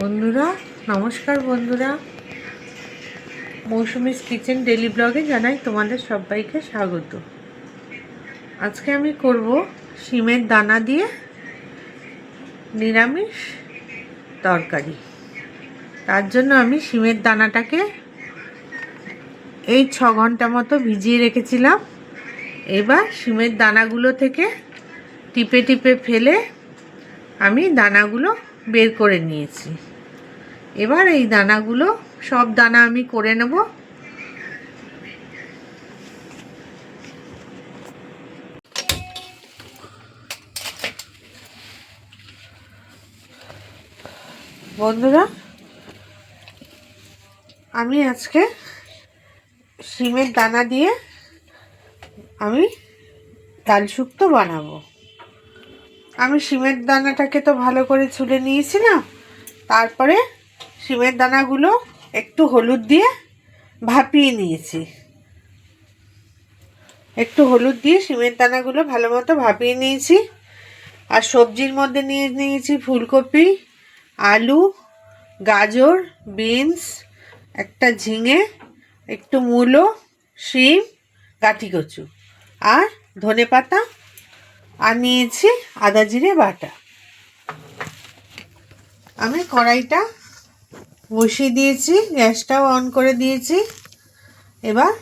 বন্ধুরা, নমস্কার বন্ধুরা। মৌসুমিস কিচেন ডেলি ব্লগে জানাই তোমাদের সবাইকে স্বাগত। আজকে আমি করব শিমের দানা দিয়ে নিরামিষ তরকারি। তার জন্য আমি শিমের দানাটাকে এই ছ ঘণ্টা মতো ভিজিয়ে রেখেছিলাম। এবার শিমের দানাগুলো থেকে টিপে টিপে ফেলে আমি দানাগুলো বের করে নিয়েছি। এবার এই দানাগুলো, সব দানা আমি করে নেব। বন্ধুরা, আমি আজকে সিমের দানা দিয়ে আমি ডাল শুক্তো বানাবো। আমি সিমের দানাটাকে তো ভালো করে ছুলে নিয়েছিলাম। তারপরে সিমের দানাগুলো একটু হলুদ দিয়ে ভাপিয়ে নিয়েছি। একটু হলুদ দিয়ে সিমের দানাগুলো ভালো মতো ভাপিয়ে নিয়েছি। আর সবজির মধ্যে নিয়ে নিয়েছি ফুলকপি, আলু, গাজর, বিনস, একটা ঝিঙে, একটু মূলো, শিম গাঠি কচু আর ধনে পাতা আর নিয়েছি আদা জিরে বাটা। আমি কড়াইটা বসিয়ে দিয়েছি, গ্যাসটাও অন করে দিয়েছি। এবার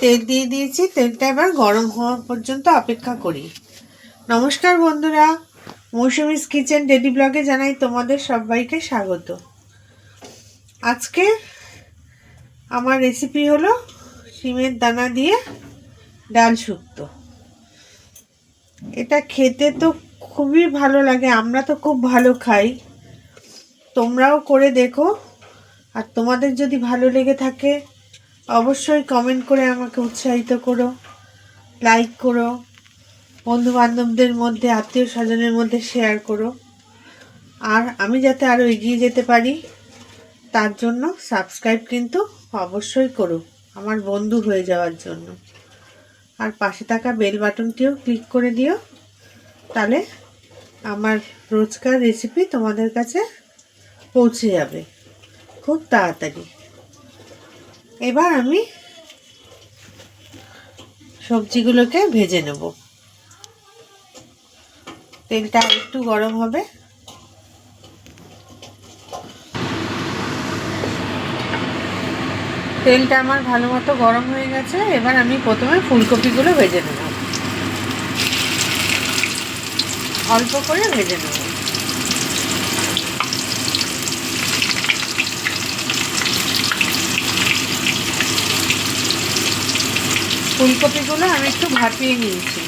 তেল দিয়ে দিয়েছি, তেলটা এবার গরম হওয়া পর্যন্ত অপেক্ষা করি। নমস্কার বন্ধুরা, মৌসুমিস কিচেন ডেডি ব্লগে জানাই তোমাদের সবাইকে স্বাগত। আজকে আমার রেসিপি হলো শিমের দানা দিয়ে ডাল শুক্তো। এটা খেতে তো খুবই ভালো লাগে, আমরা তো খুব ভালো খাই। তোমরাও করে দেখো, আর তোমাদের যদি ভালো লেগে থাকে, অবশ্যই কমেন্ট করে আমাকে উৎসাহিত করো লাইক করো বন্ধু বান্ধবদের মধ্যে আত্মীয় স্বজনের মধ্যে শেয়ার করো। আর আমি যাতে আরও এগিয়ে যেতে পারি, তার জন্য সাবস্ক্রাইব কিন্তু অবশ্যই করো, আমার বন্ধু হয়ে যাওয়ার জন্য। আর পাশে থাকা বেল বাটনটিও ক্লিক করে দিও। তাহলে আমার রোজকার রেসিপি তোমাদের কাছে পৌঁছে যাবে। খুব তাড়াতাড়ি। এবার আমি সবজিগুলোকে ভেজে নেব। তেলটা একটু গরম হবে। তেলটা আমার ভালো মতো গরম হয়ে গেছে, এবার আমি প্রথমে ফুলকপিগুলো ভেজে নেব। অল্প করে ভেজে নেব। ফুলকপিগুলো আমি একটু ভাপিয়ে নিয়েছি।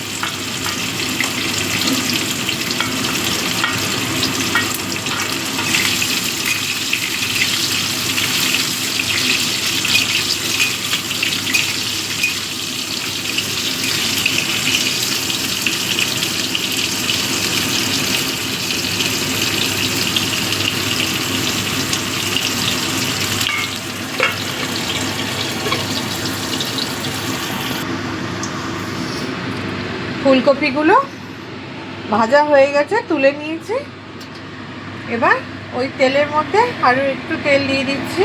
ফুলকপিগুলো ভাজা হয়ে গেছে, তুলে নিয়েছি। এবার ওই তেলের মধ্যে আরও একটু তেল দিয়ে দিচ্ছি।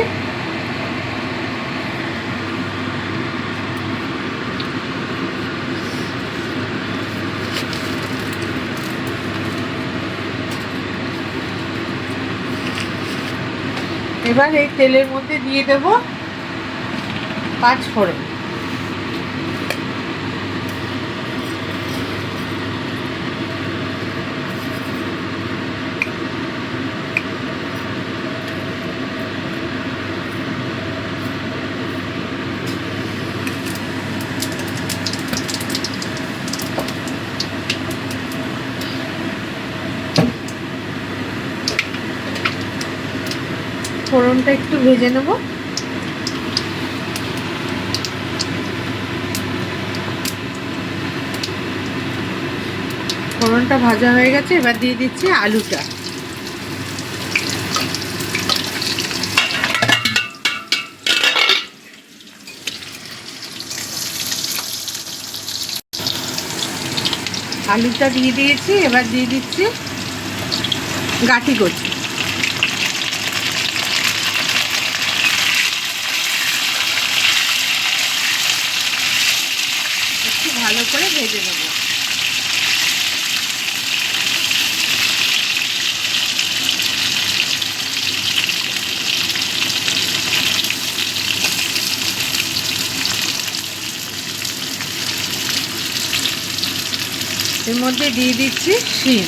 এবার এই তেলের মধ্যে দিয়ে দেব পাঁচ ফোড়ন ফোড়নটা একটু ভেজে নেব। ফোড়নটা ভাজা হয়ে গেছে, এবার দিয়ে দিচ্ছি আলুটা। আলুটা দিয়ে দিয়েছি, এবার দিয়ে দিচ্ছি গাঠি কচি ভালো করে ভেজে নেব এর মধ্যে দিয়ে দিচ্ছি শিম।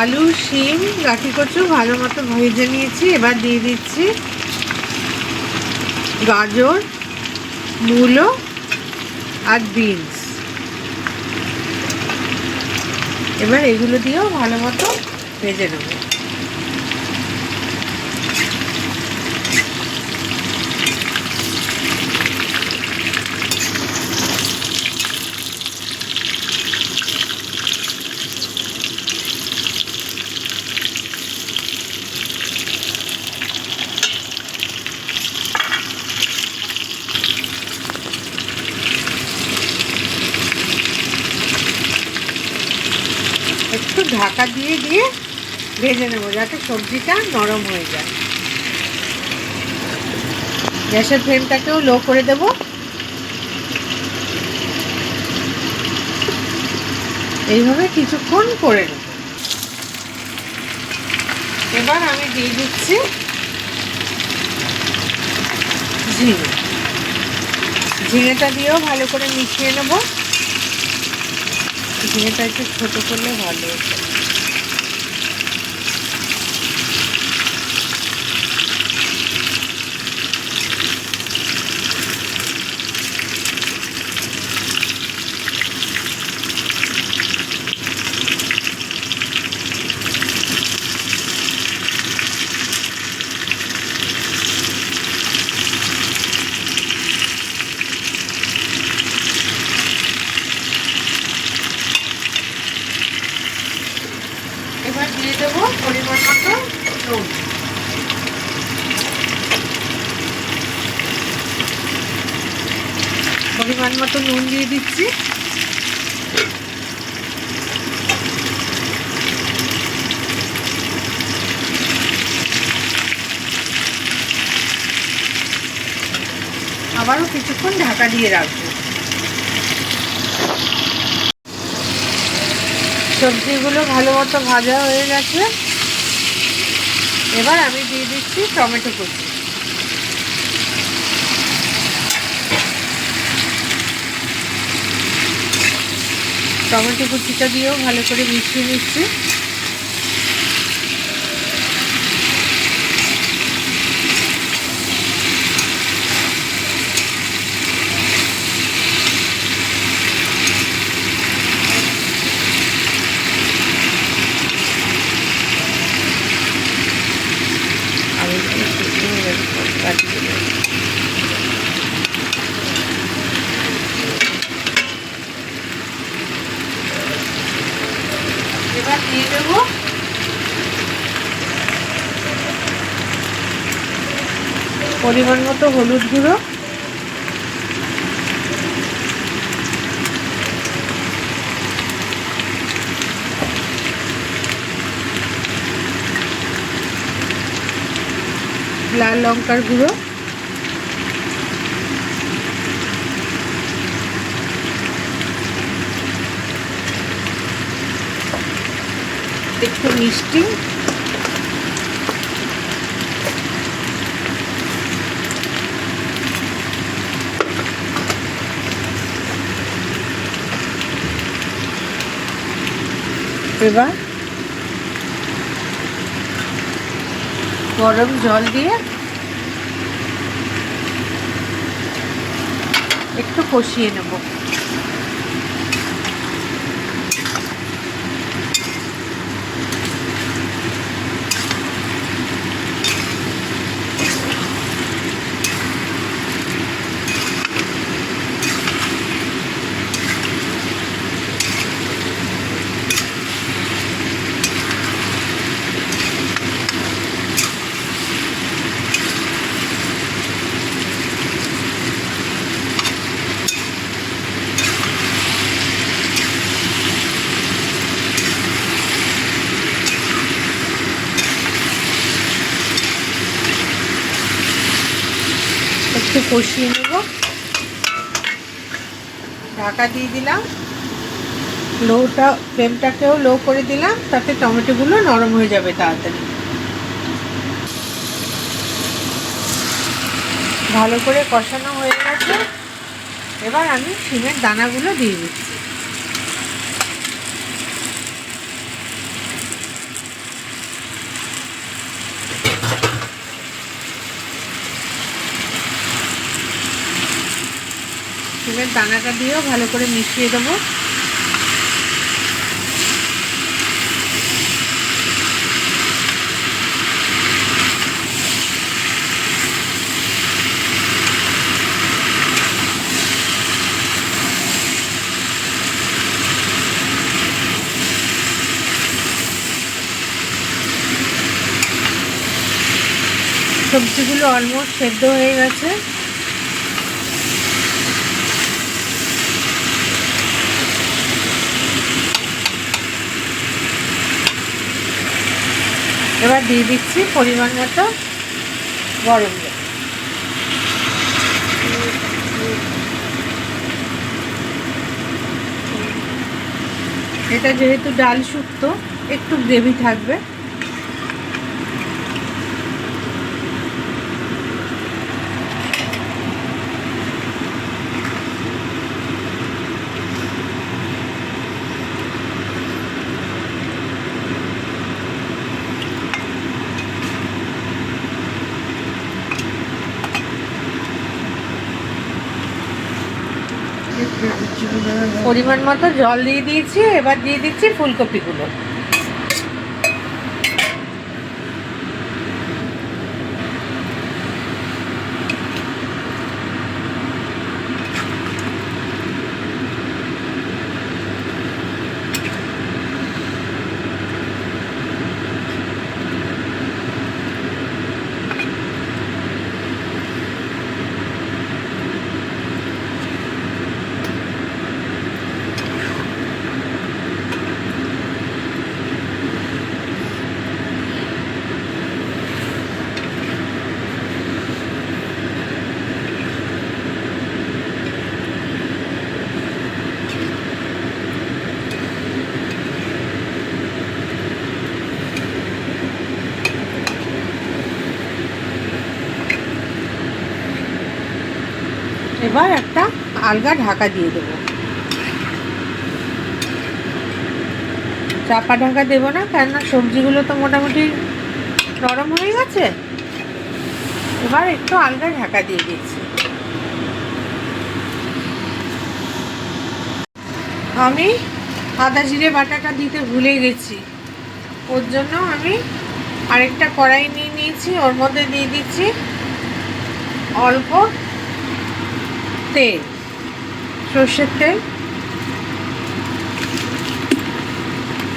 আলু, শিম, গাঠি কচু ভালো মতো ভেজে নিয়েছি। এবার দিয়ে দিচ্ছি গাজর, মূলো আর বিনস এবার এগুলো দিয়েও ভালো মতো ভেজে নেব একটু ঢাকা দিয়ে দিয়ে ভেজে নেব যাতে সবজিটা নরম হয়ে যায়। গ্যাসের ফ্লেমটাকেও লো করে দেব। এইভাবে কিছুক্ষণ করে নেব। এবার আমি দিয়ে দিচ্ছি ঝিঙে। ঝিঙেটা দিয়েও ভালো করে মিশিয়ে নেব। ঝিঙেটা একটু ছোটো করলে ভালো হতো এবার দিয়ে দেবো পরিমাণ মতো নুন পরিমাণ মতো নুন দিয়ে দিচ্ছি আবারও কিছুক্ষণ ঢাকা দিয়ে রাখব। সবজিগুলো ভালো মতো ভাজা হয়ে গেছে। এবার আমি দিয়ে দিচ্ছি টমেটো কুচি। টমেটো কুচিটা দিয়েও ভালো করে মিশিয়ে নিচ্ছি আমি একটু শুকনো হয়ে গেছে, কাটি দিলে। এবার দিয়ে দেবো পরিমাণ মতো হলুদ গুঁড়ো। লাল লঙ্কার গুঁড়ো। একটু মিষ্টি। এবার গরম জল দিয়ে একটু কষিয়ে নেব। একটু কষিয়ে নেব। ঢাকা দিয়ে দিলাম। লোটা, ফ্লেমটাকেও লো করে দিলাম, তাতে টমেটোগুলো নরম হয়ে যাবে তাড়াতাড়ি। ভালো করে কষানো হয়ে গেছে। এবার আমি সিমের দানাগুলো দিয়ে দিচ্ছি। শিমের দানাটা দিয়েও ভালো করে মিশিয়ে দেবো। সবজিগুলো অলমোস্ট সেদ্ধ হয়ে গেছে। এবার দিয়ে দিচ্ছি পরিমাণ মতো গরম জল। এটা যেহেতু ডাল শুক্তো একটু গ্রেভি থাকবে। পরিমাণ মতো জল দিয়ে দিয়েছি এবার দিয়ে দিচ্ছি ফুলকপিগুলো। এবার একটা আলগা ঢাকা দিয়ে দেবো। চাপা ঢাকা দেবো না, কেননা সবজিগুলো তো মোটামুটি নরম হয়ে গেছে। এবার একটু আলগা ঢাকা দিয়ে দিচ্ছি। আমি আদা জিরে বাটাটা দিতে ভুলে গেছি। ওর জন্য আমি আরেকটা কড়াই নিয়ে নিয়েছি, ওর মধ্যে দিয়ে দিচ্ছি অল্প তেল, সর্ষের তেল।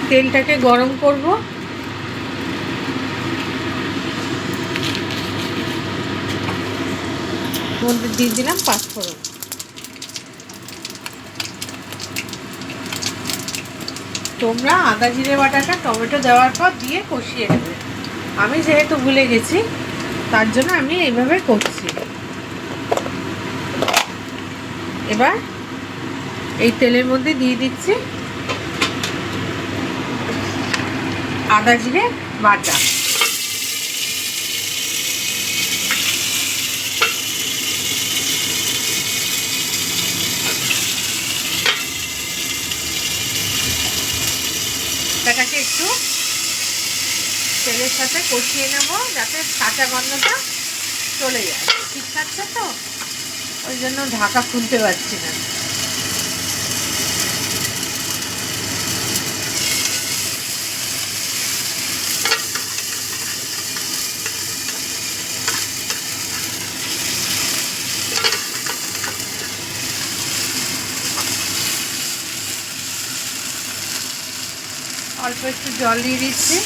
তেলটাকে গরম করব। মধ্যে দিয়ে দিলাম পাঁচফোড়ন। তোমরা আদা, জিরে, বাটাটা টমেটো দেওয়ার পর দিয়ে কষিয়ে নেবে। আমি যেহেতু ভুলে গেছি, তার জন্য আমি এইভাবে করছি। এবার এই তেলের মধ্যে দিয়ে দিচ্ছি আদা জিরে বাটা। এটাকে একটু তেলের সাথে কষিয়ে নেব যাতে কাঁচা গন্ধটা চলে যায়। ঠিক থাকছে তো? ওই জন্য ঢাকা খুলতে পারছি না। অল্প একটু জল দিয়ে দিচ্ছি।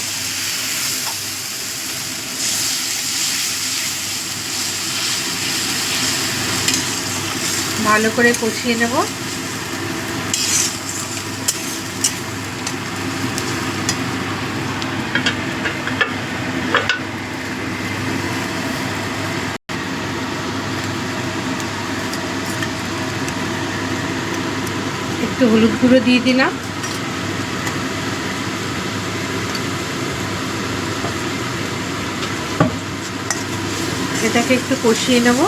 ভালো করে কষিয়ে নেব। একটু হলুদ গুঁড়ো দিয়ে দিলাম। এটাকে একটু কষিয়ে নেব।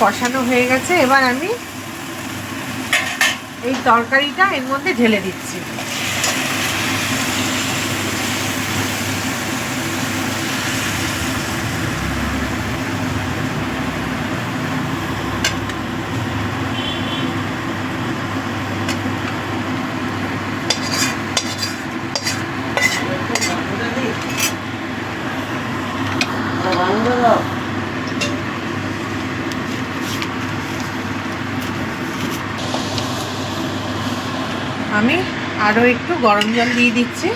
কষানো হয়ে গেছে এবার আমি এই তরকারিটা এর মধ্যে ঢেলে দিচ্ছি আমি আরও একটু গরম জল দিয়ে দিচ্ছি।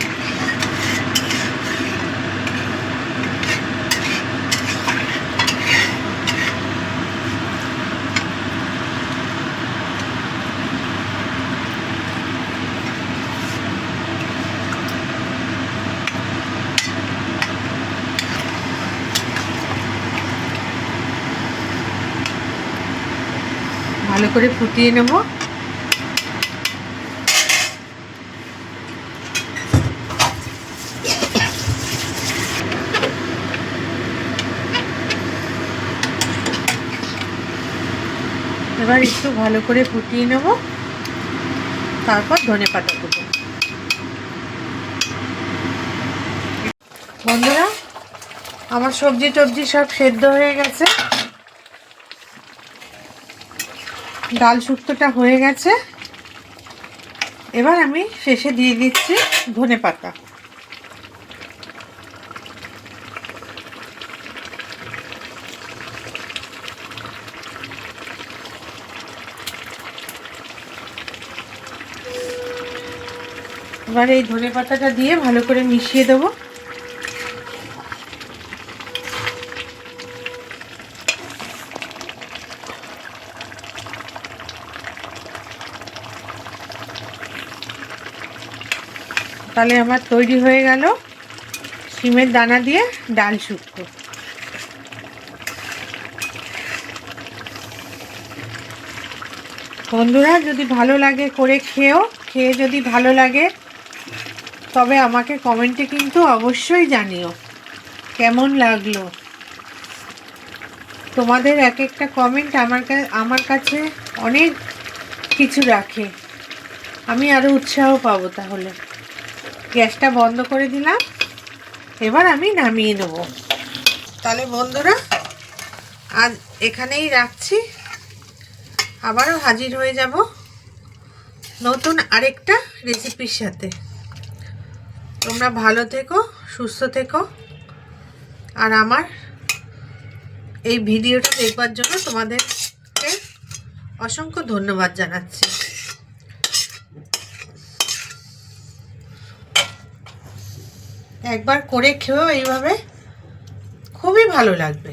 ভালো করে ফুটিয়ে নেব এবার একটু ভালো করে ফুটিয়ে নেব। তারপর ধনে পাতা দেবো। বন্ধুরা, আমার সবজি টবজি সব সেদ্ধ হয়ে গেছে। ডাল শুক্তোটা হয়ে গেছে। এবার আমি শেষে দিয়ে দিচ্ছি ধনে পাতা। এবার এই ধনে পাতাটা দিয়ে ভালো করে মিশিয়ে দেবো। তাহলে আমার তৈরি হয়ে গেল সিমের দানা দিয়ে ডাল শুক্তো। বন্ধুরা, যদি ভালো লাগে করে খেয়েও, খেয়ে যদি ভালো লাগে তবে আমাকে কমেন্টে কিন্তু অবশ্যই জানিও। কেমন লাগল? তোমাদের এক একটা কমেন্ট আমার আমার কাছে অনেক কিছু রাখে। আমি আরও উৎসাহ পাবো তাহলে। গ্যাসটা বন্ধ করে দিলাম। এবার আমি নামিয়ে নেব। তাহলে বন্ধুরা, আজ এখানেই রাখছি। আবারও হাজির হয়ে যাব নতুন আরেকটা রেসিপির সাথে। তোমরা ভালো থেকো, সুস্থ থেকো। আর আমার এই ভিডিওটা দেখবার জন্য তোমাদেরকে অসংখ্য ধন্যবাদ জানাচ্ছি। একবার করে খেয়েও এইভাবে খুবই ভালো লাগবে।